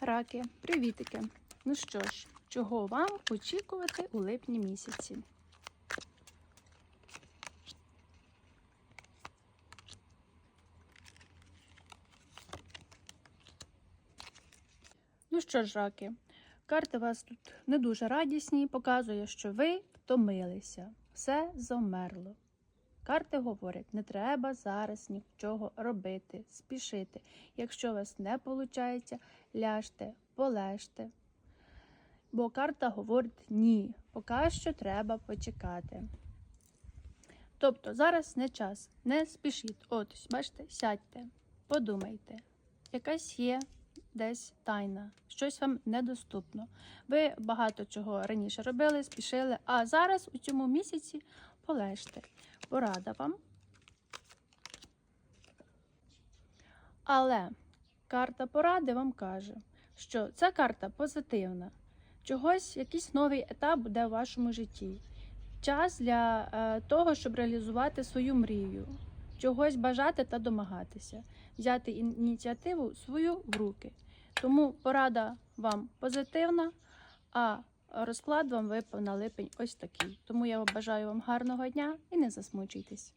Раки, привітики! Ну що ж, чого вам очікувати у липні місяці? Ну що ж, раки, карти вас тут не дуже радісні, показує, що ви втомилися, все замерло. Карти говорять, не треба зараз нічого робити, спішити. Якщо у вас не виходить, ляжте, полежте. Бо карта говорить ні, поки що треба почекати. Тобто зараз не час, не спішіть. От, бачите, сядьте, подумайте, якась є десь тайна, щось вам недоступно. Ви багато чого раніше робили, спішили, а зараз у цьому місяці полежте. Порада вам. Але карта поради вам каже, що ця карта позитивна. Чогось, якийсь новий етап буде в вашому житті. Час для е, того, щоб реалізувати свою мрію, чогось бажати та домагатися, взяти ініціативу свою в руки. Тому порада вам позитивна, а розклад вам випав на липень ось такий. Тому я бажаю вам гарного дня і не засмучуйтесь.